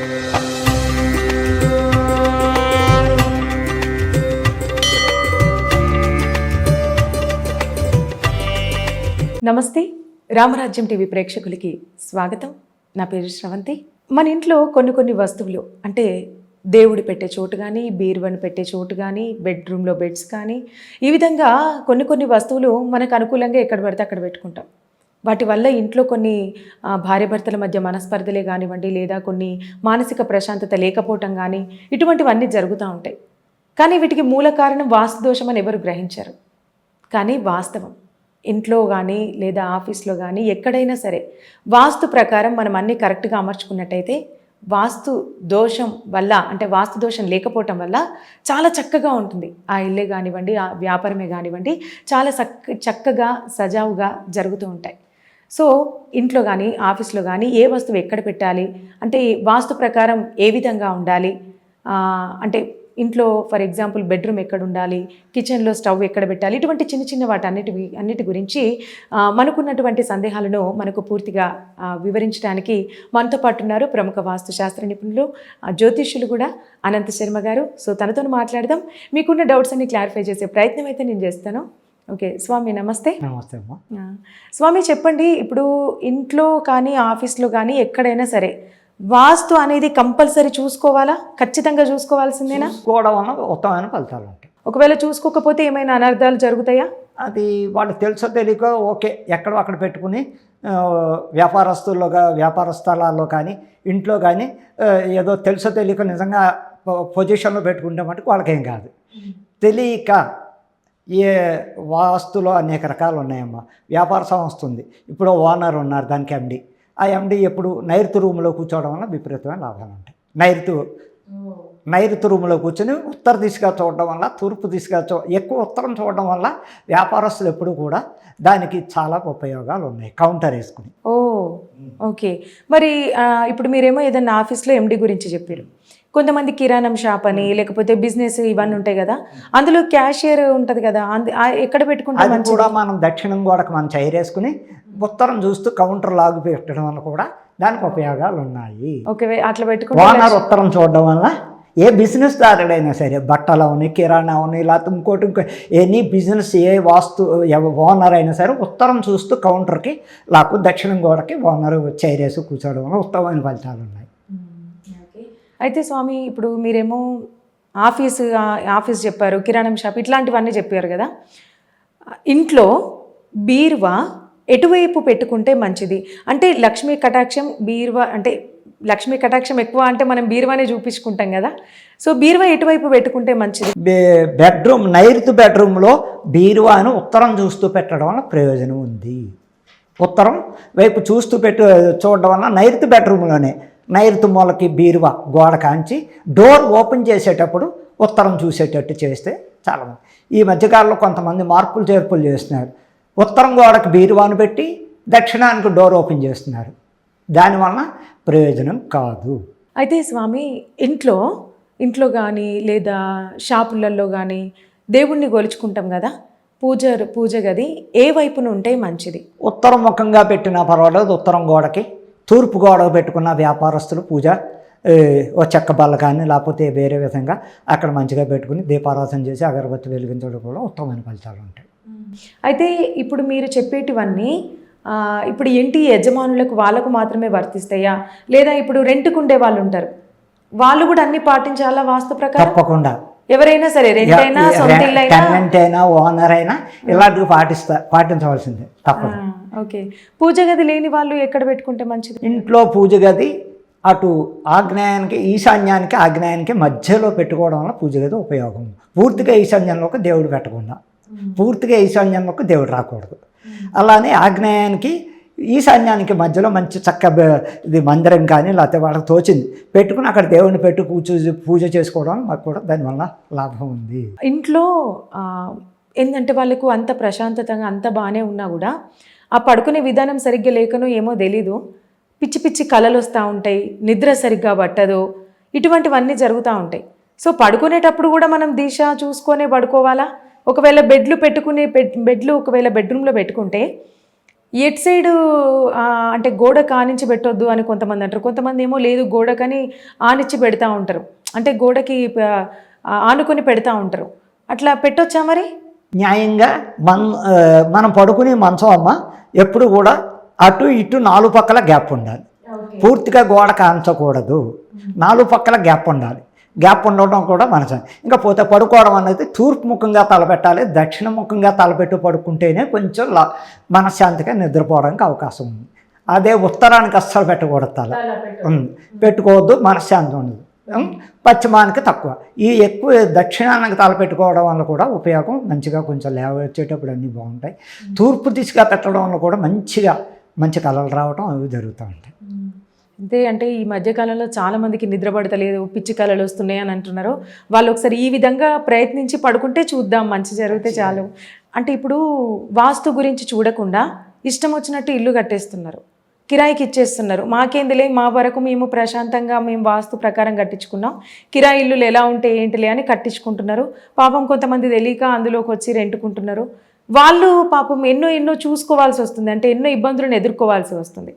నమస్తే రామరాజ్యం టీవీ ప్రేక్షకులకి స్వాగతం. నా పేరు శ్రవంతి. మన ఇంట్లో కొన్ని కొన్ని వస్తువులు అంటే దేవుడు పెట్టే చోటు కానీ బీరువని పెట్టే చోటు కానీ బెడ్రూమ్లో బెడ్స్ కానీ ఈ విధంగా కొన్ని కొన్ని వస్తువులు మనకు అనుకూలంగా ఎక్కడ పడితే అక్కడ పెట్టుకుంటాం. వాటి వల్ల ఇంట్లో కొన్ని భార్యాభర్తల మధ్య మనస్పర్ధలే కానివ్వండి లేదా కొన్ని మానసిక ప్రశాంతత లేకపోవటం కానీ ఇటువంటివన్నీ జరుగుతూ ఉంటాయి. కానీ వీటికి మూల కారణం వాస్తు దోషం అని ఎవరు గ్రహించరు. కానీ వాస్తవం. ఇంట్లో కానీ లేదా ఆఫీస్లో కానీ ఎక్కడైనా సరే వాస్తు ప్రకారం మనం అన్నీ కరెక్ట్గా అమర్చుకున్నట్టయితే వాస్తు దోషం వల్ల అంటే వాస్తు దోషం లేకపోవటం వల్ల చాలా చక్కగా ఉంటుంది. ఆ ఇల్లే కానివ్వండి ఆ వ్యాపారమే కానివ్వండి చాలా చక్క చక్కగా సజావుగా జరుగుతూ ఉంటాయి. సో ఇంట్లో కానీ ఆఫీస్లో కానీ ఏ వస్తువు ఎక్కడ పెట్టాలి? అంటే వాస్తు ప్రకారం ఏ విధంగా ఉండాలి? అంటే ఇంట్లో ఫర్ ఎగ్జాంపుల్ బెడ్రూమ్ ఎక్కడ ఉండాలి? కిచెన్లో స్టవ్ ఎక్కడ పెట్టాలి? ఇటువంటి చిన్న చిన్న వాటి అన్నిటి అన్నిటి గురించి మనకున్నటువంటి సందేహాలను మనకు పూర్తిగా వివరించడానికి మనతో పాటు ఉన్నారు ప్రముఖ వాస్తు శాస్త్ర నిపుణులు జ్యోతిష్యులు కూడా అనంత శర్మ గారు. సో తనతో మాట్లాడదాం. మీకున్న డౌట్స్ అన్ని క్లారిఫై చేసే ప్రయత్నం అయితే నేను చేస్తాను. ఓకే స్వామి నమస్తే. నమస్తే అమ్మా. స్వామి చెప్పండి ఇప్పుడు ఇంట్లో కానీ ఆఫీస్లో కానీ ఎక్కడైనా సరే వాస్తు అనేది కంపల్సరీ చూసుకోవాలా? ఖచ్చితంగా చూసుకోవాల్సిందేనా? చూసుకోవడం వల్ల ఉత్తమమైన ఫలితాలు ఉంటాయి. ఒకవేళ చూసుకోకపోతే ఏమైనా అనర్థాలు జరుగుతాయా? అది వాళ్ళకి తెలుసో తెలియక ఓకే ఎక్కడో అక్కడ పెట్టుకుని వ్యాపారస్తుల్లో వ్యాపార స్థలాల్లో కానీ ఇంట్లో కానీ ఏదో తెలుసో తెలియక నిజంగా పొజిషన్లో పెట్టుకుంటే మటుకు వాళ్ళకేం కాదు. తెలియక ఏ వాస్తులో అనేక రకాలు ఉన్నాయమ్మా వ్యాపార సంస్థ ఉంది. ఇప్పుడు ఓనర్ ఉన్నారు దానికి ఎండి ఆ ఎండి ఎప్పుడు నైరుతి రూమ్లో కూర్చోవడం వల్ల విపరీతమైన లాభాలు ఉంటాయి. నైరుతి నైరుతి రూమ్లో కూర్చొని ఉత్తర దిశగా చూడడం వల్ల తూర్పు దిశగా చూ ఎక్కువ ఉత్తరం చూడడం వల్ల వ్యాపారస్తులు ఎప్పుడు కూడా దానికి చాలా ఉపయోగాలు ఉన్నాయి. కౌంటర్ వేసుకుని. Oh okay. మరి ఇప్పుడు మీరేమో ఏదైనా ఆఫీస్లో ఎండి గురించి చెప్పారు. కొంతమంది కిరాణం షాప్ అని లేకపోతే బిజినెస్ ఇవన్నీ ఉంటాయి కదా అందులో క్యాషియర్ ఉంటుంది కదా ఎక్కడ పెట్టుకుంటే కూడా మనం దక్షిణం గోడకు మనం చైరేసుకుని ఉత్తరం చూస్తూ కౌంటర్ లాగు పెట్టడం వల్ల కూడా దానికి ఉపయోగాలు ఉన్నాయి ఓకే అట్లా పెట్టుకుంటే ఓనర్ ఉత్తరం చూడడం వల్ల ఏ బిజినెస్ దారుడైనా సరే బట్టలు అవని కిరాణా అవని లేకపోతే ఇంకోటి ఇంకో ఎనీ బిజినెస్ ఏ వాస్తు ఓనర్ అయినా సరే ఉత్తరం చూస్తూ కౌంటర్కి లాకు దక్షిణం గోడకి ఓనర్ చైరేసి కూర్చోవడం వల్ల ఉత్తమమైన ఫలితాలు ఉన్నాయి అయితే స్వామి ఇప్పుడు మీరేమో ఆఫీస్ ఆఫీస్ చెప్పారు కిరాణం షాప్ ఇట్లాంటివన్నీ చెప్పారు కదా. ఇంట్లో బీరువా ఎటువైపు పెట్టుకుంటే మంచిది? అంటే లక్ష్మీ కటాక్షం బీరువా అంటే లక్ష్మీ కటాక్షం ఎక్కువ అంటే మనం బీరువానే చూపించుకుంటాం కదా. సో బీరువా ఎటువైపు పెట్టుకుంటే మంచిది? బెడ్రూమ్ నైరుతి బెడ్రూమ్లో బీరువాను ఉత్తరం చూస్తూ పెట్టడం వల్ల ప్రయోజనం ఉంది. ఉత్తరం వైపు చూస్తూ పెట్టు చూడడం వల్ల నైరుతి బెడ్రూమ్లోనే నైరుతి మూలకి బీరువా గోడ కాంచి డోర్ ఓపెన్ చేసేటప్పుడు ఉత్తరం చూసేటట్టు చేస్తే చాలా ఈ మధ్యకాలంలో కొంతమంది మార్పులు చేర్పులు చేస్తున్నారు. ఉత్తరం గోడకి బీరువాను పెట్టి దక్షిణానికి డోర్ ఓపెన్ చేస్తున్నారు. దానివల్ల ప్రయోజనం కాదు. అయితే స్వామి ఇంట్లో ఇంట్లో కానీ లేదా షాపులలో కానీ దేవుణ్ణి గొలుచుకుంటాం కదా. పూజ పూజ గది ఏ వైపున ఉంటే మంచిది? ఉత్తరం ముఖంగా పెట్టినా పర్వాలేదు ఉత్తరం గోడకి. తూర్పు గోడకు పెట్టుకున్న వ్యాపారస్తులు పూజ ఓ చెక్క బల్ల కానీ లేకపోతే వేరే విధంగా అక్కడ మంచిగా పెట్టుకుని దీపారాధన చేసి అగరబత్తి వెలిగించడం కూడా ఉత్తమమైన ఫలితాలు ఉంటాయి. అయితే ఇప్పుడు మీరు చెప్పేటివన్నీ ఇప్పుడు ఇంటి యజమానులకు వాళ్ళకు మాత్రమే వర్తిస్తాయా? లేదా ఇప్పుడు రెంట్కు ఉండే వాళ్ళు ఉంటారు. వాళ్ళు కూడా అన్ని పాటించాలా వాస్తు ప్రకారం? తప్పకుండా. ఎవరైనా సరే రెంట్ అయినా సొంత ఇల్లు అయినా? ఓనర్ అయినా ఇలాంటివి పాటిస్తా పాటించవలసిందే తప్పదు ఆ, ఓకే. పూజ గది లేని వాళ్ళు ఎక్కడ పెట్టుకుంటే మంచిది? ఇంట్లో పూజ గది అటు ఆగ్నేయానికి ఈశాన్యానికి ఆగ్నేయానికి మధ్యలో పెట్టుకోవడం వల్ల పూజ గది ఉపయోగం. పూర్తిగా ఈశాన్యంలోకి దేవుడు పెట్టకుండా పూర్తిగా ఈశాన్యంలోకి దేవుడు రాకూడదు. అలానే ఆగ్నేయానికి ఈశాన్యానికి మధ్యలో మంచి చక్క ఇది మందిరం కానీ లేకపోతే వాళ్ళకి తోచింది పెట్టుకుని అక్కడ దేవుడిని పెట్టి పూజ పూజ చేసుకోవడం మాకు కూడా దానివల్ల లాభం ఉంది. ఇంట్లో ఏంటంటే వాళ్ళకు అంత ప్రశాంతతంగా అంత బాగానే ఉన్నా కూడా ఆ పడుకునే విధానం సరిగ్గా లేకనో ఏమో తెలీదు. పిచ్చి పిచ్చి కలలు వస్తూ ఉంటాయి నిద్ర సరిగ్గా పట్టదు ఇటువంటివన్నీ జరుగుతూ ఉంటాయి. సో పడుకునేటప్పుడు కూడా మనం దిశ చూసుకొనే పడుకోవాలా? ఒకవేళ బెడ్లు పెట్టుకునే బెడ్లు ఒకవేళ బెడ్రూమ్లో పెట్టుకుంటే ఎట్ సైడ్ అంటే గోడ కానించి పెట్టొద్దు అని కొంతమంది అంటారు. కొంతమంది ఏమో లేదు గోడ కానీ ఆనిచ్చి పెడతా ఉంటారు. అంటే గోడకి ఆనుకొని పెడతా ఉంటారు. అట్లా పెట్టొచ్చా మరి? న్యాయంగా మన మనం పడుకునే మంచం అమ్మ ఎప్పుడు కూడా అటు ఇటు నాలుగు పక్కల గ్యాప్ ఉండాలి. పూర్తిగా గోడ కాంచకూడదు. నాలుగు పక్కల గ్యాప్ ఉండాలి. గ్యాప్ ఉండడం కూడా మనసు ఇంకా పోతే పడుకోవడం అనేది తూర్పు ముఖంగా తలపెట్టాలి దక్షిణ ముఖంగా తలపెట్టు పడుకుంటేనే కొంచెం లా మనశ్శాంతిగా నిద్రపోవడానికి అవకాశం ఉంది. అదే ఉత్తరానికి అస్సలు పెట్టకూడదు తల. పెట్టుకోవద్దు మనశ్శాంతి ఉండదు. పశ్చిమానికి తక్కువ. ఈ ఎక్కువ దక్షిణానికి తల పెట్టుకోవడం వల్ల కూడా ఉపయోగం మంచిగా కొంచెం లేవ వచ్చేటప్పుడు అన్నీ బాగుంటాయి. తూర్పు దిశగా పెట్టడం వల్ల కూడా మంచిగా మంచి కళలు రావడం అవి జరుగుతూ ఉంటాయి. అంతే అంటే ఈ మధ్యకాలంలో చాలా మందికి నిద్ర పడతలేదు పిచ్చి కళలు వస్తున్నాయి అని అంటున్నారు. వాళ్ళు ఒకసారి ఈ విధంగా ప్రయత్నించి పడుకుంటే చూద్దాం మంచి జరిగితే చాలు. అంటే ఇప్పుడు వాస్తు గురించి చూడకుండా ఇష్టం వచ్చినట్టు ఇల్లు కట్టేస్తున్నారు. కిరాయికి ఇచ్చేస్తున్నారు. మాకేందిలే మా వరకు మేము ప్రశాంతంగా మేము వాస్తు ప్రకారం కట్టించుకున్నాం. కిరాయి ఇల్లులు ఎలా ఉంటే ఏంటిలే అని కట్టించుకుంటున్నారు. పాపం కొంతమంది తెలియక అందులోకి వచ్చి రెంటుకుంటున్నారు. వాళ్ళు పాపం ఎన్నో ఎన్నో చూసుకోవాల్సి వస్తుంది. అంటే ఎన్నో ఇబ్బందులను ఎదుర్కోవాల్సి వస్తుంది.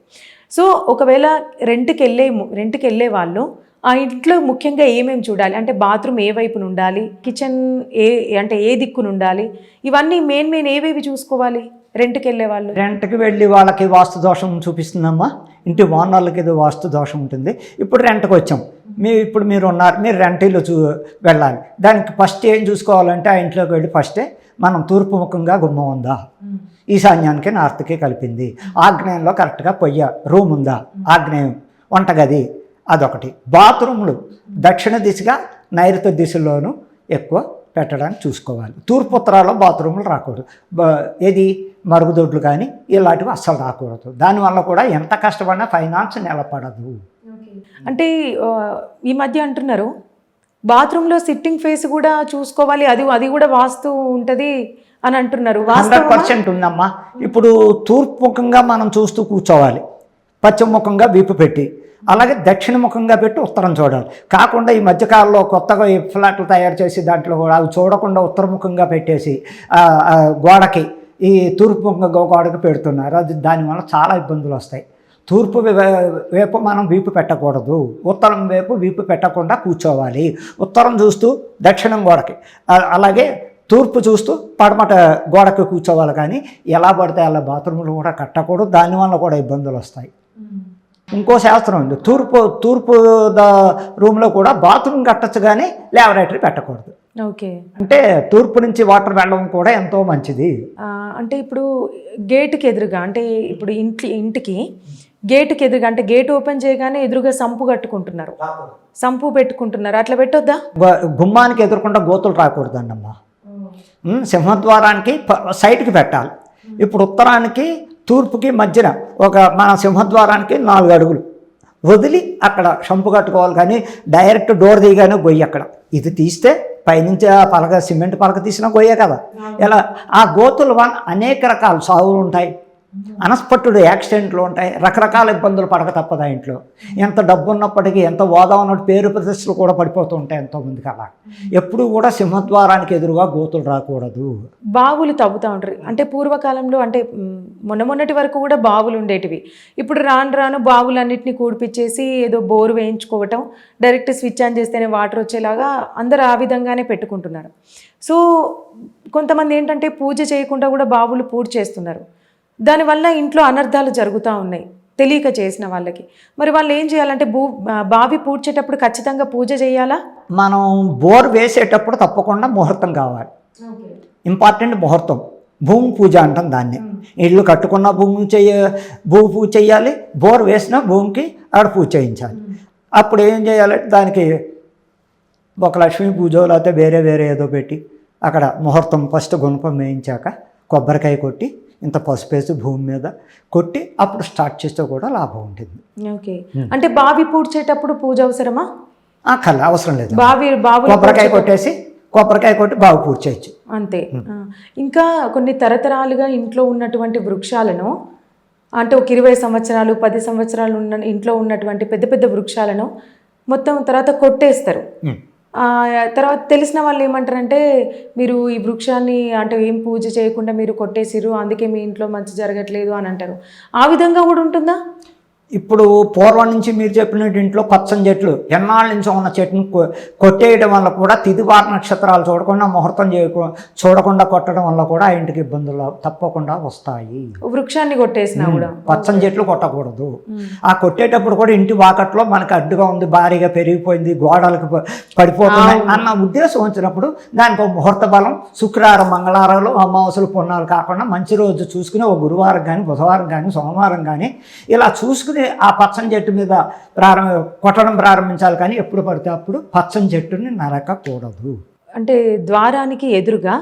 సో ఒకవేళ రెంట్కి వెళ్ళే రెంట్కి వెళ్ళే వాళ్ళు ఆ ఇంట్లో ముఖ్యంగా ఏమేమి చూడాలి? అంటే బాత్రూమ్ ఏ వైపున ఉండాలి? కిచెన్ ఏ అంటే ఏ దిక్కున ఉండాలి? ఇవన్నీ మెయిన్ మెయిన్ ఏవేవి చూసుకోవాలి? రెంట్కి వెళ్ళే. వాళ్ళు రెంట్కి వెళ్ళి వాళ్ళకి వాస్తు దోషం చూపిస్తుందమ్మా. ఇంటి ఓనర్లకి ఏదో వాస్తు దోషం ఉంటుంది. ఇప్పుడు రెంట్కి వచ్చాం. మీ ఇప్పుడు మీరు ఉన్నారు. మీరు రెంట్ ఇల్లు చూ వెళ్ళాలి. దానికి ఫస్ట్ ఏం చూసుకోవాలంటే ఆ ఇంట్లోకి వెళ్ళి ఫస్టే మనం తూర్పు ముఖంగా గుమ్మం ఉందా? ఈశాన్యానికి నార్త్కి కలిపింది. ఆగ్నేయంలో కరెక్ట్గా పొయ్య. రూమ్ ఉందా? ఆగ్నేయం. వంటగది. అదొకటి. బాత్రూమ్లు. దక్షిణ దిశగా నైరుతి దిశలోనూ ఎక్కువ పెట్టడానికి చూసుకోవాలి. తూర్పు ఉత్తరాల్లో బాత్రూములు రాకూడదు. ఏది? మరుగుదొడ్లు కానీ ఇలాంటివి అస్సలు రాకూడదు. దానివల్ల కూడా ఎంత కష్టపడినా ఫైనాన్స్ నిలబడదు. అంటే ఈ మధ్య అంటున్నారు బాత్రూంలో సిట్టింగ్ ఫేస్ కూడా చూసుకోవాలి అది అది కూడా వాస్తు ఉంటుంది అని అంటున్నారు. హండ్రెడ్? పర్సెంట్ ఉందమ్మా. ఇప్పుడు తూర్పు ముఖంగా మనం చూస్తూ కూర్చోవాలి. పశ్చిమ ముఖంగా వీపు పెట్టి అలాగే దక్షిణ ముఖంగా పెట్టి ఉత్తరం చూడాలి. కాకుండా ఈ మధ్యకాలంలో కొత్తగా ఈ ఫ్లాట్లు తయారు చేసి దాంట్లో కూడా అవి చూడకుండా ఉత్తరముఖంగా పెట్టేసి గోడకి ఈ తూర్పు గోడకి పెడుతున్నారు. అది దానివల్ల చాలా ఇబ్బందులు వస్తాయి. తూర్పు వైపు మనం వీపు పెట్టకూడదు. ఉత్తరం వైపు వీపు పెట్టకుండా కూర్చోవాలి. ఉత్తరం చూస్తూ దక్షిణం గోడకి అలాగే తూర్పు చూస్తూ పడమట గోడకి కూర్చోవాలి. కానీ ఎలా పడితే అలా బాత్రూములు కూడా కట్టకూడదు. దానివల్ల కూడా ఇబ్బందులు వస్తాయి. ఇంకో శాస్త్రం ఉంది. తూర్పు తూర్పు ద రూమ్లో కూడా బాత్రూమ్ కట్టచ్చు కానీ లాబొరేటరీ పెట్టకూడదు. ఓకే. అంటే తూర్పు నుంచి వాటర్ వెళ్ళడం కూడా ఎంతో మంచిది. అంటే ఇప్పుడు గేటుకి ఎదురుగా అంటే ఇప్పుడు ఇంటి ఇంటికి గేటుకి ఎదురుగా అంటే గేట్ ఓపెన్ చేయగానే ఎదురుగా సంపు కట్టుకుంటున్నారు. సంపు పెట్టుకుంటున్నారు. అట్లా పెట్టొద్దా? గుమ్మానికి ఎదురకుండా గోతులు రాకూడదండమ్మా ఉమ్, సింహద్వారానికి సైడ్కి పెట్టాలి. ఇప్పుడు ఉత్తరానికి తూర్పుకి మధ్యన ఒక మన సింహద్వారానికి నాలుగు అడుగులు. వదిలి అక్కడ షంపు కట్టుకోవాలి కానీ డైరెక్ట్ డోర్ తీయగానే గొయ్యి అక్కడ. ఇది తీస్తే పైనుంచి ఆ పలక సిమెంట్ పలక తీసినా గొయ్యే కదా. ఎలా? ఆ గోతుల వల్ల అనేక రకాల సాగులు ఉంటాయి. అనస్పట్టుడు యాక్సిడెంట్లు ఉంటాయి రకరకాల ఇబ్బందులు పడక తప్పదా ఇంట్లో. ఎంత డబ్బు ఉన్నప్పటికీ ఎంత హోదా ఉన్నట్టు పేరు ప్రతిష్టలు కూడా పడిపోతూ ఉంటాయి ఎంతోమందికి అలా. ఎప్పుడు కూడా సింహద్వారానికి ఎదురుగా గోతులు రాకూడదు. బావులు తవ్వుతూ ఉంటారు. అంటే పూర్వకాలంలో అంటే మొన్న మొన్నటి వరకు కూడా బావులు ఉండేటివి. ఇప్పుడు రాను రాను బావులన్నిటిని కూడిపిచ్చేసి ఏదో బోరు వేయించుకోవటం డైరెక్ట్ స్విచ్ ఆన్ చేస్తేనే వాటర్ వచ్చేలాగా అందరూ ఆ విధంగానే పెట్టుకుంటున్నారు. సో కొంతమంది ఏంటంటే పూజ చేయకుండా కూడా బావులు పూర్తి చేస్తున్నారు. దానివల్ల ఇంట్లో అనర్థాలు జరుగుతూ ఉన్నాయి. తెలియక చేసిన వాళ్ళకి. మరి వాళ్ళు ఏం చేయాలంటే భూ బావి పూడ్చేటప్పుడు ఖచ్చితంగా పూజ చేయాలా? మనం బోర్ వేసేటప్పుడు తప్పకుండా ముహూర్తం కావాలి. ఇంపార్టెంట్ ముహూర్తం. భూమి పూజ అంటాం దాన్ని. ఇల్లు కట్టుకున్న భూమి చెయ్య భూమి పూజ చేయాలి. బోర్ వేసిన భూమికి ఆడ పూజ చేయించాలి. అప్పుడు ఏం చేయాలంటే దానికి ఒక లక్ష్మీ పూజ లేకపోతే వేరే వేరే ఏదో పెట్టి అక్కడ ముహూర్తం ఫస్ట్ గుణపం వేయించాక కొబ్బరికాయ కొట్టి ఇంత పసుపు వేసి భూమి మీద కొట్టి అప్పుడు స్టార్ట్ చేస్తే కూడా లాభం ఉంటుంది. ఓకే. అంటే బావి పూడ్చేటప్పుడు పూజ అవసరమా? ఆ కళ్ళ అవసరం లేదు. బావి బావి కొబ్బరికాయ కొట్టేసి కొబ్బరికాయ కొట్టి బాగా పూజ చేయొచ్చు అంతే. ఇంకా కొన్ని తరతరాలుగా ఇంట్లో ఉన్నటువంటి వృక్షాలను అంటే ఒక ఇరవై సంవత్సరాలు పది సంవత్సరాలు ఉన్న ఇంట్లో ఉన్నటువంటి పెద్ద పెద్ద వృక్షాలను మొత్తం తర్వాత కొట్టేస్తారు. తర్వాత తెలిసిన వాళ్ళు ఏమంటారంటే మీరు ఈ వృక్షాన్ని అంటే ఏం పూజ చేయకుండా మీరు కొట్టేసిరు అందుకే మీ ఇంట్లో మంచి జరగట్లేదు అని అంటారు. ఆ విధంగా కూడా ఉంటుందా? ఇప్పుడు పూర్వం నుంచి మీరు చెప్పినట్టు ఇంట్లో పచ్చని చెట్లు ఎన్నాళ్ళ నుంచి ఉన్న చెట్టును కొట్టేయడం వల్ల కూడా తిదివార నక్షత్రాలు చూడకుండా ముహూర్తం చేయకు చూడకుండా కొట్టడం వల్ల కూడా ఆ ఇంటికి ఇబ్బందులు తప్పకుండా వస్తాయి. వృక్షాన్ని కొట్టేసినా కూడా. పచ్చని చెట్లు కొట్టకూడదు. ఆ కొట్టేటప్పుడు కూడా ఇంటి వాకట్లో మనకి అడ్డుగా ఉంది భారీగా పెరిగిపోయింది గోడలకు పడిపోతున్నాయి అన్న ఉద్దేశం వచ్చినప్పుడు దానికి ఒక ముహూర్త బలం శుక్రవారం మంగళవారాలు అమావాస్యలు పున్నాలు కాకుండా మంచి రోజు చూసుకుని ఒక గురువారం కానీ బుధవారం కానీ సోమవారం కానీ ఇలా చూసుకుని ఆ పచ్చని చెట్టు మీద ప్రారంభ కొట్టడం ప్రారంభించాలి కానీ ఎప్పుడు పడితే అప్పుడు పచ్చని చెట్టుని నరకకూడదు. అంటే ద్వారానికి ఎదురుగా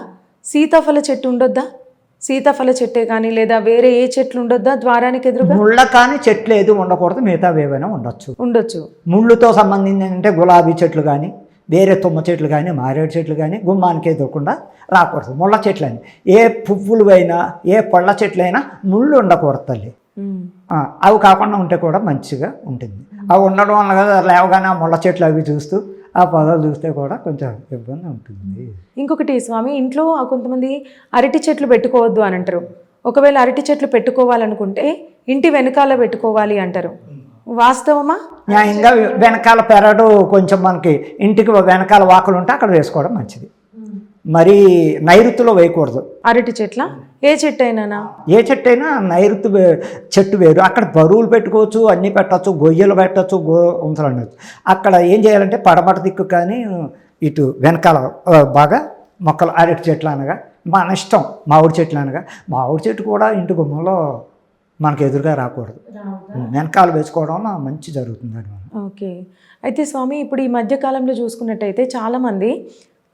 సీతాఫల చెట్టు ఉండొద్దా? సీతాఫల చెట్టే కానీ లేదా వేరే ఏ చెట్లు ఉండొద్దా ద్వారానికి ఎదురుగా? ముళ్ళ కానీ చెట్లు ఏది ఉండకూడదు మిగతా ఏవైనా ఉండొచ్చు. ఉండొచ్చు. ముళ్ళుతో సంబంధించి అంటే గులాబీ చెట్లు కానీ వేరే తుమ్మ చెట్లు కానీ మారేడు చెట్లు కానీ గుమ్మానికి ఎదురకుండా రాకూడదు. ముళ్ళ చెట్లు అని ఏ పువ్వులు అయినా ఏ పళ్ళ చెట్లు అయినా ముళ్ళు ఉండకూడదు తల్లి. అవి కాకుండా ఉంటే కూడా మంచిగా ఉంటుంది. అవి ఉండడం వల్ల కదా లేవగానే ఆ ముళ్ళ చెట్లు అవి చూస్తూ ఆ పొదలు చూస్తే కూడా కొంచెం ఇబ్బంది ఉంటుంది. ఇంకొకటి స్వామి ఇంట్లో కొంతమంది అరటి చెట్లు పెట్టుకోవద్దు అని అంటారు. ఒకవేళ అరటి చెట్లు పెట్టుకోవాలనుకుంటే ఇంటి వెనకాల పెట్టుకోవాలి అంటారు. వాస్తవమా? న్యాయంగా వెనకాల పెరడు కొంచెం మనకి ఇంటికి వెనకాల వాకలు ఉంటే అక్కడ వేసుకోవడం మంచిది. మరీ నైరుతిలో వేయకూడదు. అరటి చెట్ల? ఏ చెట్టు అయినానా ఏ చెట్టు అయినా నైరుతి చెట్టు వేరు. అక్కడ బరువులు పెట్టుకోవచ్చు అన్నీ పెట్టచ్చు గొయ్యలు పెట్టచ్చు గో ఉంచలు ఉండొచ్చు అక్కడ ఏం చేయాలంటే పడమట దిక్కు కానీ ఇటు వెనకాల బాగా మొక్కలు అరటి చెట్లు అనగా మన ఇష్టం మామిడి చెట్లు అనగా మామిడి చెట్టు కూడా ఇంటి గుమ్మంలో మనకు ఎదురుగా రాకూడదు. వెనకాల వేసుకోవడం మంచి జరుగుతుంది ఓకే. అయితే స్వామి ఇప్పుడు ఈ మధ్య కాలంలో చూసుకున్నట్టయితే చాలామంది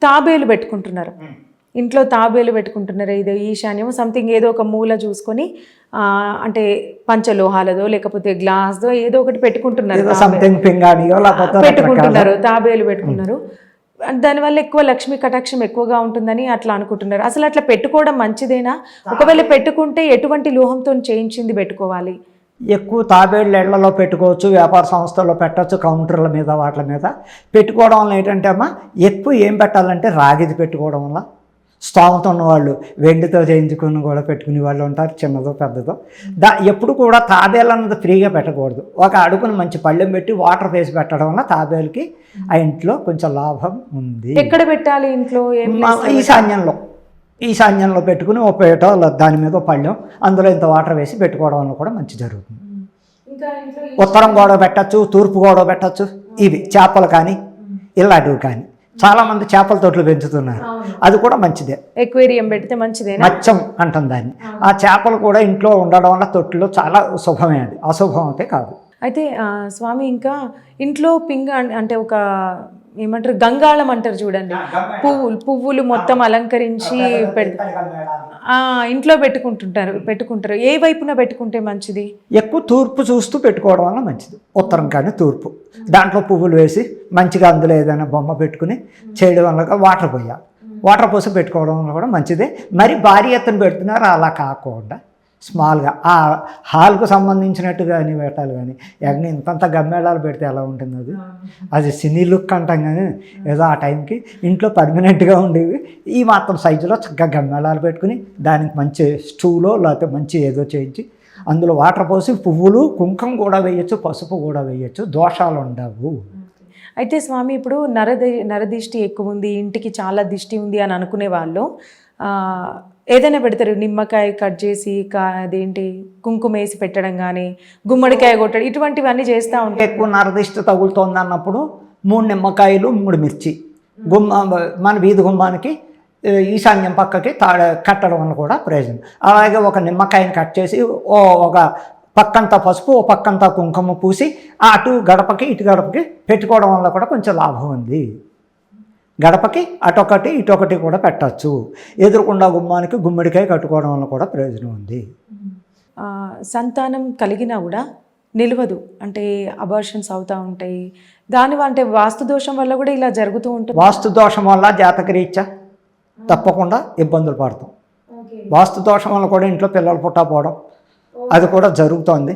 తాబేలు పెట్టుకుంటున్నారు. ఇంట్లో తాబేలు పెట్టుకుంటున్నారు. ఇది ఈశాన్యం సంథింగ్ ఏదో ఒక మూల చూసుకొని అంటే పంచలోహాలదో లేకపోతే గ్లాస్దో ఏదో ఒకటి పెట్టుకుంటున్నారు పెట్టుకుంటున్నారు తాబేలు పెట్టుకున్నారు. దానివల్ల ఎక్కువ లక్ష్మీ కటాక్షం ఎక్కువగా ఉంటుందని అట్లా అనుకుంటున్నారు. అసలు అట్లా పెట్టుకోవడం మంచిదేనా? ఒకవేళ పెట్టుకుంటే ఎటువంటి లోహంతో చేయించింది పెట్టుకోవాలి? ఎక్కువ తాబేళ్ళు ఇళ్ళలో పెట్టుకోవచ్చు వ్యాపార సంస్థల్లో పెట్టచ్చు కౌంటర్ల మీద వాటి మీద. పెట్టుకోవడం వల్ల ఏంటంటే అమ్మా ఎక్కువ ఏం పెట్టాలంటే రాగిది పెట్టుకోవడం వల్ల. స్తోమత ఉన్నవాళ్ళు వెండితో చేయించుకుని కూడా పెట్టుకునే వాళ్ళు ఉంటారు చిన్నదో పెద్దదో. దా ఎప్పుడు కూడా తాబేలు అన్నది ఫ్రీగా పెట్టకూడదు. ఒక అడుగును మంచి పళ్ళెం పెట్టి వాటర్ వేసి పెట్టడం వల్ల తాబేలుకి ఆ ఇంట్లో కొంచెం లాభం ఉంది. ఎక్కడ పెట్టాలి ఇంట్లో? ఈశాన్యంలో. ఈశాన్యంలో పెట్టుకుని ఓ పేట దాని మీద పళ్ళెం అందులో ఇంత వాటర్ వేసి పెట్టుకోవడం వల్ల కూడా మంచి జరుగుతుంది. ఉత్తరం గోడ పెట్టచ్చు తూర్పు గోడ పెట్టచ్చు ఇవి చేపలు కానీ ఇలాంటివి కానీ. చాలామంది చేపల తోటలు పెంచుతున్నారు. అది కూడా మంచిదే. ఎక్వేరియం పెడితే మంచిదేనా? మత్స్యం అంటాం దాన్ని. ఆ చేపలు కూడా ఇంట్లో ఉండడం వల్ల తొట్టులో చాలా శుభమే అది. అశుభం అయితే కాదు. అయితే స్వామి ఇంకా ఇంట్లో పింగ అంటే ఒక ఏమంటారు? గంగాళం అంటారు చూడండి. పువ్వులు పువ్వులు మొత్తం అలంకరించి పెడతా ఆ, ఇంట్లో పెట్టుకుంటుంటారు పెట్టుకుంటారు. ఏ వైపున పెట్టుకుంటే మంచిది? ఎక్కువ తూర్పు చూస్తూ పెట్టుకోవడం వల్ల మంచిది. ఉత్తరం కానీ తూర్పు. దాంట్లో పువ్వులు వేసి మంచిగా అందులో ఏదైనా బొమ్మ పెట్టుకుని చేయడం వల్ల వాటర్ పోయాలి. వాటర్ పోసి పెట్టుకోవడం వల్ల కూడా మంచిదే. మరి భారీ ఎత్తున పెడుతున్నారు అలా కాకుండా స్మాల్గా. ఆ హాల్కు సంబంధించినట్టు కానీ పెట్టాలి కానీ ఎన్ని ఇంతంత గమ్మేళాలు పెడితే ఎలా ఉంటుంది అది? అది సినీ లుక్ అంటాం కానీ ఏదో ఆ టైంకి ఇంట్లో పర్మనెంట్గా ఉండేవి. ఈ మాత్రం సైజులో చక్కగా గమ్మేళాలు పెట్టుకుని దానికి మంచి స్టూలో లేకపోతే మంచి ఏదో చేయించి అందులో వాటర్ పోసి పువ్వులు కుంకుమ కూడా వేయచ్చు పసుపు కూడా వేయచ్చు దోషాలు ఉండవు. అయితే స్వామి ఇప్పుడు నరది నరదిష్టి ఎక్కువ ఉంది ఇంటికి చాలా దిష్టి ఉంది అని అనుకునే వాళ్ళు ఏదైనా పెడతారు. నిమ్మకాయ కట్ చేసి కా అదేంటి కుంకుమ వేసి పెట్టడం కానీ గుమ్మడికాయ కొట్టడం ఇటువంటివన్నీ చేస్తూ ఉంటాయి ఎక్కువ నరదిష్ట తగులుతోంది అన్నప్పుడు మూడు నిమ్మకాయలు మూడు మిర్చి. గుమ్మ మన వీధి గుమ్మానికి ఈశాన్యం పక్కకి తాడ కట్టడం వల్ల కూడా ప్రయోజనం. అలాగే ఒక నిమ్మకాయని కట్ చేసి ఓ ఒక పక్కంతా పసుపు ఓ పక్కంతా కుంకుమ పూసి అటు గడపకి ఇటు గడపకి పెట్టుకోవడం వల్ల కూడా కొంచెం లాభం ఉంది. గడపకి అటొకటి ఇటొకటి కూడా పెట్టచ్చు. ఎదురుకుండా గుమ్మానికి గుమ్మడికాయ కట్టుకోవడం వల్ల కూడా ప్రయోజనం ఉంది. సంతానం కలిగినా కూడా నిలవదు. అంటే అబార్షన్స్ అవుతూ ఉంటాయి. దాని అంటే వాస్తు దోషం వల్ల కూడా ఇలా జరుగుతూ ఉంటుంది. వాస్తు దోషం వల్ల జాతక రీత్యా తప్పకుండా ఇబ్బందులు పడతాం. వాస్తు దోషం వల్ల కూడా ఇంట్లో పిల్లలు పుట్టకపోవడం అది కూడా జరుగుతోంది.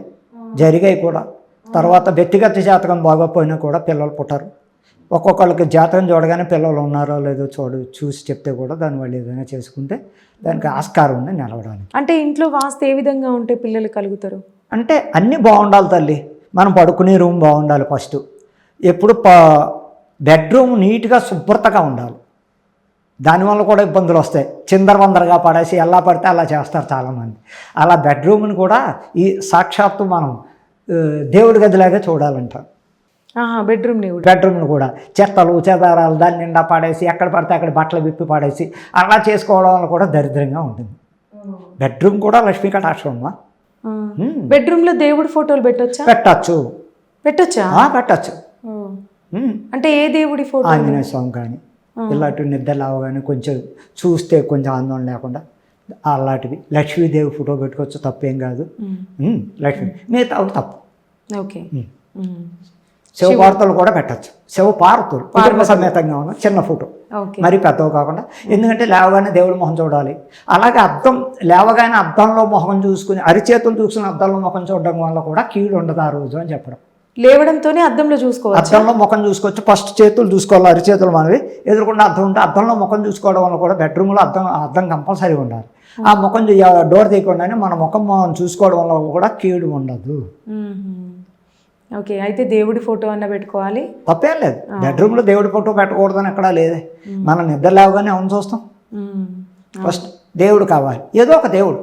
జరిగాయి కూడా. తర్వాత వ్యక్తిగత జాతకం బాగోపోయినా కూడా పిల్లలు పుట్టరు. ఒక్కొక్కళ్ళకి జాతకం చూడగానే పిల్లలు ఉన్నారో లేదో చూడు చూసి చెప్తే కూడా దాని వాళ్ళు ఏదైనా చేసుకుంటే దానికి ఆస్కారం ఉంది నిలవడానికి. అంటే ఇంట్లో వాస్తు ఏ విధంగా ఉంటే పిల్లలు కలుగుతారు? అంటే అన్నీ బాగుండాలి తల్లి. మనం పడుకునే రూమ్ బాగుండాలి ఫస్ట్. ఎప్పుడు ప బెడ్రూమ్ నీట్గా శుభ్రతగా ఉండాలి. దానివల్ల కూడా ఇబ్బందులు వస్తాయి. చిందరవందరగా పడేసి ఎలా పడితే అలా చేస్తారు చాలామంది. అలా బెడ్రూమ్ని కూడా ఈ సాక్షాత్తు మనం దేవుడి గదిలాగా చూడాలంట ఆహా బెడ్రూమ్ దేవుడు బెడ్రూమ్ను కూడా. చెత్తలు చెదారాలు దాని నిండా పడేసి ఎక్కడ పడితే అక్కడ బట్టలు విప్పి పడేసి అలా చేసుకోవడం వల్ల కూడా దరిద్రంగా ఉంటుంది. బెడ్రూమ్ కూడా లక్ష్మీ కటాక్షం అమ్మా. ఉమ్. బెడ్రూమ్లో దేవుడి ఫోటోలు పెట్టొచ్చా? పెట్టచ్చు. పెట్టొచ్చా? పెట్టచ్చు. అంటే ఏ దేవుడి ఫోటో? ఆంజనేయ స్వామి కానీ ఇలాంటి నిద్రలావు కానీ కొంచెం చూస్తే కొంచెం ఆందోళన లేకుండా అలాంటివి. లక్ష్మీదేవి ఫోటో పెట్టుకోవచ్చు తప్పేం కాదు. లక్ష్మీ మిగతా తప్పు. ఓకే. ఉమ్. శివపార్వతులు కూడా పెట్టచ్చు. శివపార్వతులు కుటుంబ సమేతంగా ఉన్న చిన్న ఫోటో. మరి పెద్దవి కాకుండా. ఎందుకంటే లేవగానే దేవుడి మొహం చూడాలి. అలాగే అద్దం లేవగానే అద్దంలో మొహం చూసుకుని అరిచేతులు చూసుకుని అద్దంలో మొహం చూడడం వల్ల కూడా కీడు ఉండదు ఆ రోజు అని చెప్పడం. లేవడంతోనే అద్దంలో చూసుకోవచ్చు. అద్దంలో ముఖం చూసుకోవచ్చు. ఫస్ట్ చేతులు చూసుకోవాలి అరిచేతులు మనవి. ఎదురుకుండా అద్దం ఉంటే అద్దంలో ముఖం చూసుకోవడం వల్ల కూడా బెడ్రూమ్లో అద్దం అద్దం కంపల్సరీ ఉండాలి. ఆ ముఖం డోర్ తీయకుండానే మన ముఖం మనం చూసుకోవడం వల్ల కూడా కీడు ఉండదు. ఓకే అయితే దేవుడి ఫోటో అన్న పెట్టుకోవాలి? తప్పేం లేదు. బెడ్రూమ్లో దేవుడి ఫోటో పెట్టకూడదని ఎక్కడా లేదే. మనం నిద్ర లేవగానే అవును చూస్తాం. ఫస్ట్ దేవుడు కావాలి. ఏదో ఒక దేవుడు.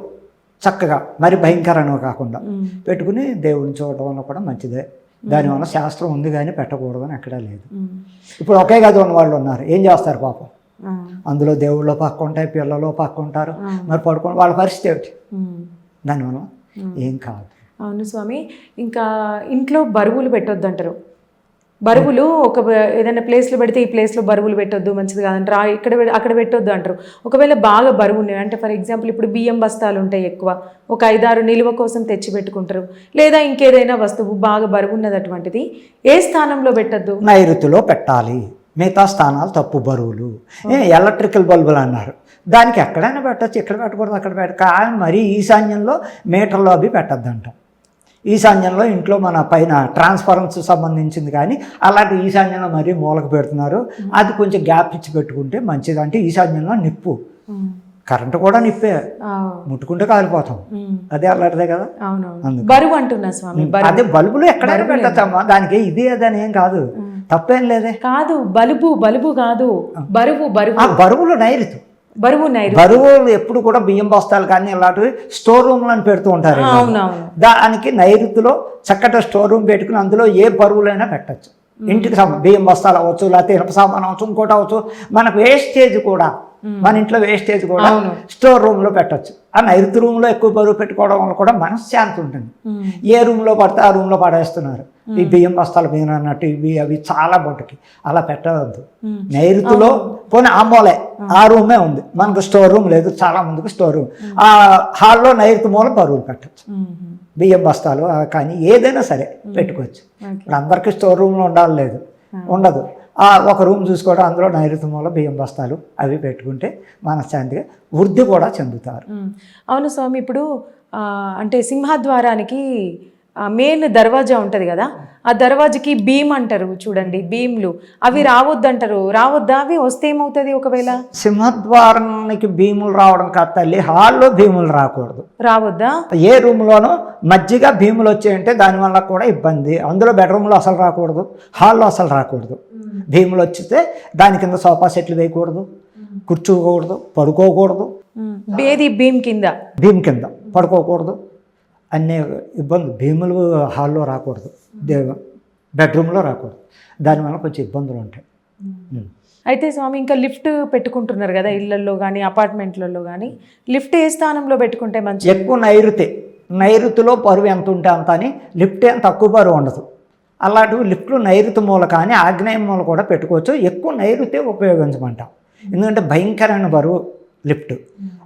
చక్కగా మరి భయంకరంగా కాకుండా. పెట్టుకుని దేవుడిని చూడడం వల్ల కూడా మంచిదే. దానివల్ల శాస్త్రం ఉంది కానీ పెట్టకూడదని ఎక్కడా లేదు. ఇప్పుడు ఒకే గది ఉన్న వాళ్ళు ఉన్నారు. ఏం చేస్తారు పాపం. అందులో దేవుళ్ళు పక్క ఉంటాయి పిల్లలు పక్క ఉంటారు. మరి పడుకుని వాళ్ళ పరిస్థితి ఏమిటి. దానివల్ల ఏం కాదు. అవును స్వామి. ఇంకా ఇంట్లో బరువులు పెట్టొద్దు అంటారు బరువులు ఒక ఏదైనా ప్లేస్లో పెడితే ఈ ప్లేస్లో బరువులు పెట్టొద్దు మంచిది కాదంటారు. ఇక్కడ అక్కడ పెట్టొద్దు అంటారు. ఒకవేళ బాగా బరువు ఉన్నాయి అంటే ఫర్ ఎగ్జాంపుల్ ఇప్పుడు బియ్యం బస్తాలు ఉంటాయి ఎక్కువ. ఒక ఐదారు నిల్వ కోసం తెచ్చి పెట్టుకుంటారు. లేదా ఇంకేదైనా వస్తువు బాగా బరువు ఉన్నది అటువంటిది ఏ స్థానంలో పెట్టొద్దు? నైరుతిలో పెట్టాలి. మిగతా స్థానాలు తప్పు బరువులు. ఏ ఎలక్ట్రికల్ బల్బులు అన్నారు. దానికి ఎక్కడైనా పెట్టచ్చు ఇక్కడ పెట్టకూడదు అక్కడ పెట్ట కానీ మరీ ఈశాన్యంలో మీటర్లో అవి పెట్టద్దంట. ఈశాన్యంలో ఇంట్లో మన పైన ట్రాన్స్ఫరెన్స్ సంబంధించింది కానీ అలాంటి ఈశాన్యంలో మరీ మూలకు పెడుతున్నారు. అది కొంచెం గ్యాప్ ఇచ్చి పెట్టుకుంటే మంచిది. అంటే ఈశాన్యంలో నిప్పు. కరెంటు కూడా నిప్పే. ముట్టుకుంటే కాలిపోతాం. అదే అలాంటిదే కదా. బరువు అంటున్నా స్వామి అదే బల్బులు ఎక్కడైనా పెట్టచ్చమ్మా దానికి ఇది అదని ఏం కాదు. తప్పేం లేదే. కాదు బలుబు బలుబు కాదు. బరువు బరువు. బరువులు నైరుతు. బరువు నైరు బరువులు ఎప్పుడు కూడా బియ్యం బస్తాలు కానీ ఇలాంటివి స్టోర్ రూమ్లను పెడుతూ ఉంటారు దానికి నైరుతిలో చక్కటి స్టోర్ రూమ్ పెట్టుకుని అందులో ఏ బరువులైనా పెట్టచ్చు. ఇంటికి బియ్యం బస్తాలు అవ్వచ్చు లేకపోతే ఇనప సామాన్ అవ్వచ్చు ఇంకోటి అవ్వచ్చు. మనకు వేస్టేజ్ కూడా మన ఇంట్లో వేస్టేజ్ కూడా. స్టోర్ రూమ్లో పెట్టచ్చు. ఆ నైరుతి రూమ్లో ఎక్కువ బరువు పెట్టుకోవడం వల్ల కూడా మనశ్శాంతి ఉంటుంది. ఏ రూమ్లో పడితే ఆ రూమ్లో పడేస్తున్నారు. ఈ బియ్యం బస్తాలు మీద అన్నట్టు ఇవి అవి చాలా బొట్టుకి. అలా పెట్టవద్దు. నైరుతిలో పోనీ ఆ మూలే. ఆ రూమే ఉంది. మనకు స్టోర్ రూమ్ లేదు. చాలా మందికి స్టోర్ రూమ్ ఆ హాల్లో నైరుతి మూల బరువులు పెట్టచ్చు. బియ్యం బస్తాలు కానీ ఏదైనా సరే పెట్టుకోవచ్చు. ఇప్పుడు అందరికీ స్టోర్ రూమ్లో ఉండాలి లేదు. ఉండదు. ఒక రూమ్ చూసుకోవడం అందులో నైరుతి మూల బియ్యం బస్తాలు అవి పెట్టుకుంటే మనశ్శాంతిగా వృద్ధి కూడా చెందుతారు. అవును స్వామి ఇప్పుడు అంటే సింహద్వారానికి మెయిన్ దర్వాజా ఉంటుంది కదా ఆ దర్వాజకి భీమ్ అంటారు చూడండి భీమ్లు. అవి రావద్దంటారు. రావద్దా? అవి వస్తే ఏమవుతుంది ఒకవేళ? సింహద్వారానికి భీములు రావడం కాదు తల్లి హాల్లో భీములు రాకూడదు. రావద్దా? ఏ రూమ్లోనూ మజ్జిగ భీములు వచ్చాయంటే దానివల్ల కూడా ఇబ్బంది. అందులో బెడ్రూమ్లో అసలు రాకూడదు హాల్లో అసలు రాకూడదు. భీములు వచ్చితే దాని కింద సోఫా సెట్లు వేయకూడదు కూర్చోకూడదు పడుకోకూడదు. ఏది భీమ్ కింద? భీమ్ కింద పడుకోకూడదు. అన్ని ఇబ్బందులు భీములు హాల్లో రాకూడదు. బెడ్రూమ్లో రాకూడదు. దానివల్ల కొంచెం ఇబ్బందులు ఉంటాయి. అయితే స్వామి ఇంకా లిఫ్ట్ పెట్టుకుంటున్నారు కదా ఇళ్ళలో కానీ అపార్ట్మెంట్లలో కానీ లిఫ్ట్ ఏ స్థానంలో పెట్టుకుంటే మంచి ఎక్కువ నైరుతి. నైరుతిలో బరువు ఎంత ఉంటే అంత అని లిఫ్ట్ ఏం తక్కువ బరువు ఉండదు. అలాంటివి లిఫ్ట్లు నైరుతి మూల కానీ ఆగ్నేయ మూల కూడా పెట్టుకోవచ్చు. ఎక్కువ నైరుతే ఉపయోగించమంటాం. ఎందుకంటే భయంకరమైన బరువు లిఫ్ట్.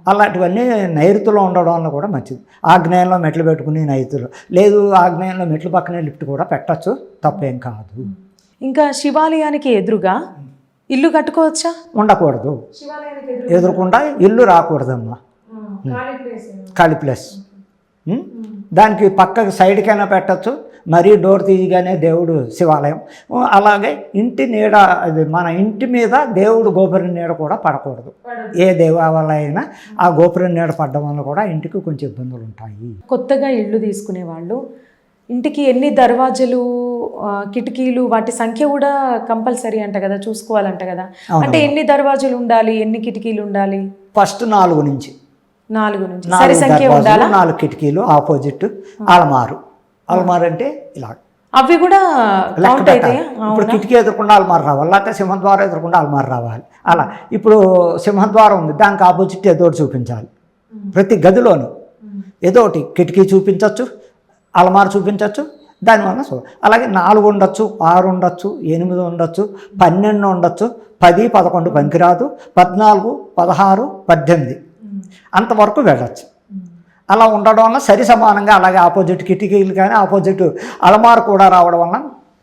అలాంటివన్నీ నైరుతిలో ఉండడం వల్ల కూడా మంచిది. ఆగ్నేయంలో మెట్లు పెట్టుకుని నైరుతిలో. లేదు ఆగ్నేయంలో మెట్లు పక్కనే లిఫ్ట్ కూడా పెట్టచ్చు తప్పేం కాదు. ఇంకా శివాలయానికి ఎదురుగా ఇల్లు కట్టుకోవచ్చా? ఉండకూడదు. శివాలయానికి ఎదురుకుండా ఇల్లు రాకూడదమ్మా. ఖాళీ ప్లేస్? దానికి పక్కకి సైడ్కైనా పెట్టచ్చు మరీ డోర్ తీయగానే దేవుడు శివాలయం. అలాగే ఇంటి నీడ అది మన ఇంటి మీద దేవుడు గోపురం నీడ కూడా పడకూడదు. ఏ దేవాలయం ఆ గోపురం నీడ పడడం వల్ల కూడా ఇంటికి కొంచెం ఇబ్బందులు ఉంటాయి. కొత్తగా ఇల్లు తీసుకునే వాళ్ళు ఇంటికి ఎన్ని దర్వాజలు కిటికీలు వాటి సంఖ్య కూడా కంపల్సరీ అంట కదా చూసుకోవాలంట కదా. అంటే ఎన్ని దర్వాజలు ఉండాలి ఎన్ని కిటికీలు ఉండాలి? ఫస్ట్ నాలుగు నుంచి. నాలుగు నుంచి. నాలుగు కిటికీలు ఆపోజిట్ అలమారు అలమారు అంటే ఇలా. అవి కూడా ఇప్పుడు కిటికీ ఎదుర్కొండా అల్మార్ రావాలి లేకపోతే సింహద్వారం ఎదుర్కొండా అల్మార్ రావాలి. అలా. ఇప్పుడు సింహద్వారం ఉంది దానికి ఆపోజిట్ ఏదో ఒకటి చూపించాలి. ప్రతి గదిలోనూ ఏదో ఒకటి కిటికీ చూపించవచ్చు అలమార్ చూపించవచ్చు దానివల్ల అలాగే నాలుగు ఉండొచ్చు ఆరు ఉండొచ్చు ఎనిమిది ఉండొచ్చు పన్నెండు ఉండొచ్చు పది పదకొండు పనికిరాదు పద్నాలుగు పదహారు పద్దెనిమిది. అంతవరకు వెళ్ళచ్చు. అలా ఉండడం వల్ల సరి సమానంగా అలాగే ఆపోజిట్ కిటికీలు కానీ ఆపోజిట్ అలమారు కూడా రావడం వల్ల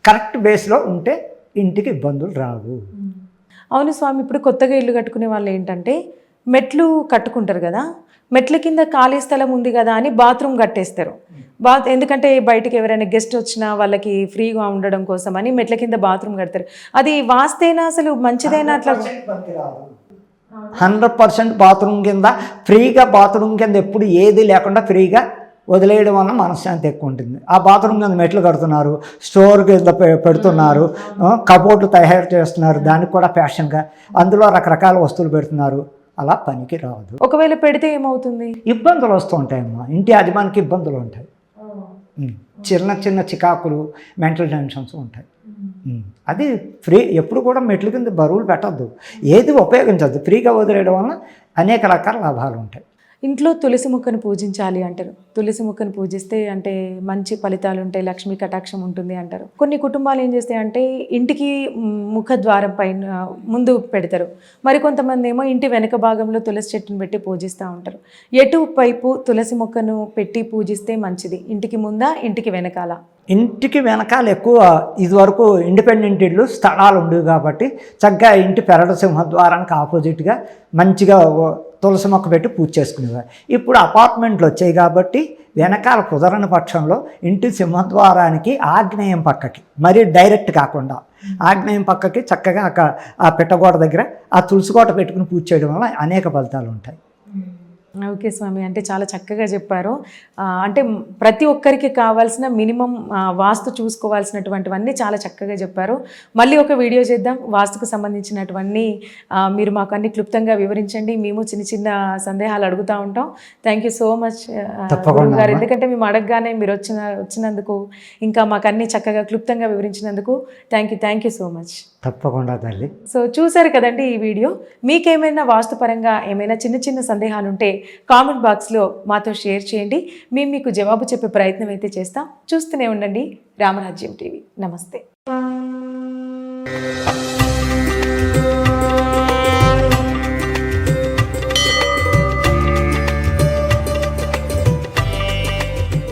కరెక్ట్ బేస్లో ఉంటే ఇంటికి ఇబ్బందులు రావు. అవును స్వామి ఇప్పుడు కొత్తగా ఇల్లు కట్టుకునే వాళ్ళు ఏంటంటే మెట్లు కట్టుకుంటారు కదా మెట్ల కింద ఖాళీ స్థలం ఉంది కదా అని బాత్రూమ్ కట్టేస్తారు. బాత్ ఎందుకంటే బయటికి ఎవరైనా గెస్ట్ వచ్చినా వాళ్ళకి ఫ్రీగా ఉండడం కోసం అని మెట్ల కింద బాత్రూమ్ కడతారు. అది వాస్తేనా అసలు మంచిదైనా అట్లా? హండ్రెడ్ పర్సెంట్ బాత్రూమ్ కింద ఫ్రీగా బాత్రూమ్ కింద ఎప్పుడు ఏది లేకుండా ఫ్రీగా వదిలేయడం వల్ల మనశ్శాంతి ఎక్కువ ఉంటుంది. ఆ బాత్రూమ్ కింద మెట్లు కడుతున్నారు స్టోర్ కింద పెడుతున్నారు కబోర్డ్లు తయారు చేస్తున్నారు దానికి కూడా ఫ్యాషన్గా అందులో రకరకాల వస్తువులు పెడుతున్నారు. అలా పనికి రాదు. ఒకవేళ పెడితే ఏమవుతుంది? ఇబ్బందులు వస్తూ ఉంటాయమ్మా ఇంటి యజమానికి ఇబ్బందులు ఉంటాయి. చిన్న చిన్న చికాకులు మెంటల్ టెన్షన్స్ ఉంటాయి. అది ఫ్రీ ఎప్పుడు కూడా మెట్ల కింద బరువులు పెట్టద్దు. ఏది ఉపయోగించద్దు. ఫ్రీగా వదిలేయడం వలన అనేక రకాల లాభాలు ఉంటాయి. ఇంట్లో తులసి మొక్కను పూజించాలి అంటారు. తులసి మొక్కను పూజిస్తే అంటే మంచి ఫలితాలు ఉంటాయి లక్ష్మీ కటాక్షం ఉంటుంది అంటారు. కొన్ని కుటుంబాలు ఏం చేస్తాయి అంటే ఇంటికి ముఖద్వారం ముఖ ద్వారం పైన ముందు పెడతారు. మరి కొంతమంది ఏమో ఇంటి వెనక భాగంలో తులసి చెట్టును పెట్టి పూజిస్తూ ఉంటారు. ఎటు పైపు తులసి మొక్కను పెట్టి పూజిస్తే మంచిది? ఇంటికి ముందా ఇంటికి వెనకాల? ఇంటికి వెనకాల ఎక్కువ ఇదివరకు ఇండిపెండెంట్ ఇళ్ళు స్థలాలు ఉండేవి కాబట్టి చక్కగా ఇంటి పెరడ సింహద్వారానికి ఆపోజిట్గా మంచిగా తులసి మొక్క పెట్టి పూజ చేసుకునేవారు. ఇప్పుడు అపార్ట్మెంట్లు వచ్చాయి కాబట్టి వెనకాల కుదరని పక్షంలో ఇంటి సింహద్వారానికి ఆగ్నేయం పక్కకి మరీ డైరెక్ట్ కాకుండా. ఆగ్నేయం పక్కకి చక్కగా ఆ పిట్టగోడ దగ్గర ఆ తులసి కోట పెట్టుకుని పూజ చేయడం వల్ల అనేక ఫలితాలు ఉంటాయి. ఓకే స్వామి అంటే చాలా చక్కగా చెప్పారు. అంటే ప్రతి ఒక్కరికి కావాల్సిన మినిమం వాస్తు చూసుకోవాల్సినటువంటివన్నీ చాలా చక్కగా చెప్పారు. మళ్ళీ ఒక వీడియో చేద్దాం. వాస్తుకు సంబంధించినటువన్నీ మీరు మాకు అన్ని క్లుప్తంగా వివరించండి. మేము చిన్న చిన్న సందేహాలు అడుగుతూ ఉంటాం. థ్యాంక్ యూ సో మచ్ తప్పకుండా గారు. ఎందుకంటే మేము అడగగానే మీరు వచ్చిన వచ్చినందుకు ఇంకా మాకు అన్ని చక్కగా క్లుప్తంగా వివరించినందుకు thank you thank you so much తప్పకుండా తల్లి. సో చూసారు కదండి ఈ వీడియో. మీకేమైనా వాస్తుపరంగా ఏమైనా చిన్న చిన్న సందేహాలు ఉంటే కామెంట్ బాక్స్లో మాతో షేర్ చేయండి. మేము మీకు జవాబు చెప్పే ప్రయత్నం అయితే చేస్తాం. చూస్తూనే ఉండండి రామరాజ్యం టీవీ. నమస్తే.